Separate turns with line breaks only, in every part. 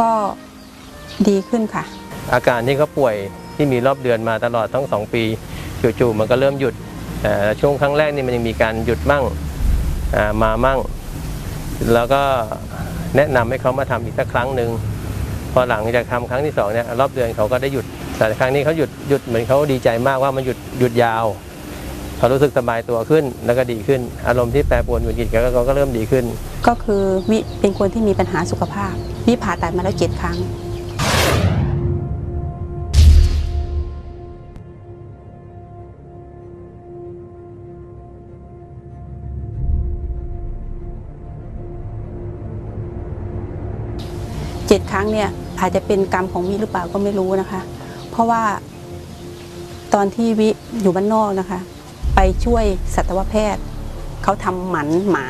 ก็ดีขึ้นค่ะ
อาการที่เขาป่วยที่มีรอบเดือนมาตลอดทั้งสองปีจู่ๆมันก็เริ่มหยุดช่วงครั้งแรกนี่มันยังมีการหยุดมั่งมามั่ง แล้วก็แนะนำให้เขามาทำอีกสักครั้งหนึ่งพอหลังจากทำครั้งที่สองเนี่ยรอบเดือนเขาก็ได้หยุดแต่ครั้งนี้เขาหยุดหยุดเหมือนเขาดีใจมากว่ามันหยุดหยุดยาว เขารู้สึกสบายตัวขึ้นแล้วก็ดีขึ้น อารมณ์ที่แปรปรวนหงุดหงิดก็ก็เริ่มดีขึ้น
ก็คือวิเป็นคนที่มีปัญหาสุขภาพ วิผ่าตัดมาแล้วเจ็ดครั้งเจ็ดครั้งเนี่ยอาจจะเป็นกรรมของวิหรือเปล่าก็ไม่รู้นะคะ เพราะว่าตอนที่วิอยู่บ้านนอกนะคะ ไปช่วยสัตวแพทย์เขาทำหมันหมา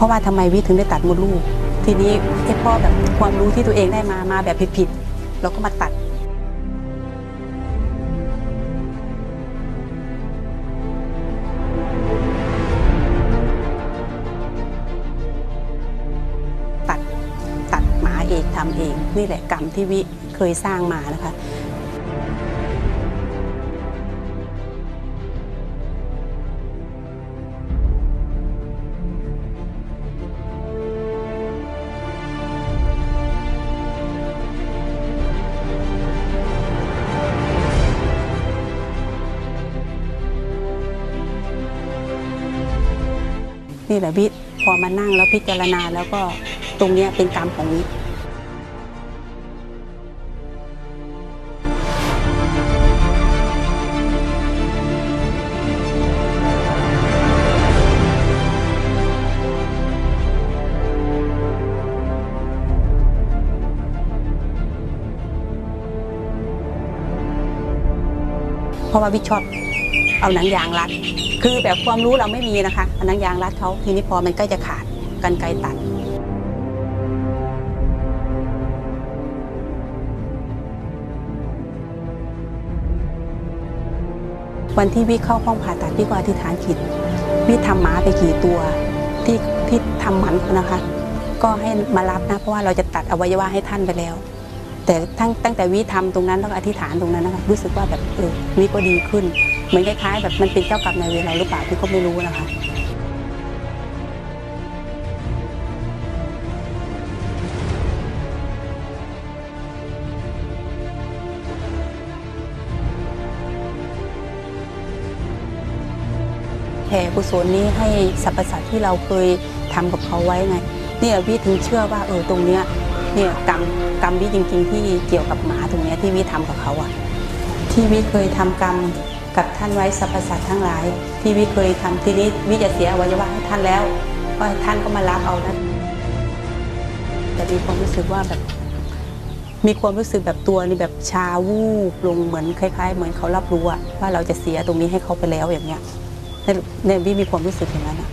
เพราะว่าทำไมวิถึงได้ตัดมดลูก ทีนี้ไอ้พ่อแบบความรู้ที่ตัวเองได้มามาแบบผิดๆเราก็มาตัดตัดตัดหมาเองทำเอง นี่แหละกรรมที่วิเคยสร้างมานะคะ นี่แหละวิพอมานั่งแล้วพิจารณาแล้วก็ตรงเนี้ยเป็นกรรมของวิเพราะว่าวิชอบ เอาหนังยางรัด คือแบบความรู้เราไม่มีนะคะเอาหนังยางรัดเขาทีนี้พอมันใกล้จะขาดกันไกรตัดวันที่วิเข้าห้องผ่าตัดพี่ก็อธิษฐานจิตวิทำหมาไปกี่ตัวที่ที่ทำหมันนะคะ ก็ให้มารับนะเพราะว่าเราจะตัดอวัยวะให้ท่านไปแล้ว แต่ตั้งตั้งแต่วิทำตรงนั้นแล้วก็อธิษฐานตรงนั้นนะคะรู้สึกว่าแบบเออวิก็ดีขึ้น เหมือนคล้ายๆแบบมันเป็นเจ้ากรรมนายเวรเราหรือเปล่าพี่ก็ไม่รู้นะคะแผ่กุศลนี้ให้สรรพสัตว์ที่เราเคยทำกับเขาไว้ไงเนี่ยวิถึงเชื่อว่าเออตรงเนี้ยเนี่ยกรรมกรรมวิจริง ๆ ที่เกี่ยวกับหมาตรงเนี้ยที่วิทำกับเขาอะที่วิเคยทำกรรม กับท่านไว้สรรพสัตว์ทั้งหลาย ที่วิเคยทำทีนี้วิจะเสียอวัยวะให้ท่านแล้วก็ท่านก็มารับเอานะแต่มีความรู้สึกว่าแบบมีความรู้สึกแบบตัวนี่แบบชาวูบลงเหมือนคล้าย ๆ เหมือนเขารับรู้ว่าเราจะเสียตรงนี้ให้เขาไปแล้วอย่างเงี้ยในในวิมีความรู้สึกอย่างนั้นอะ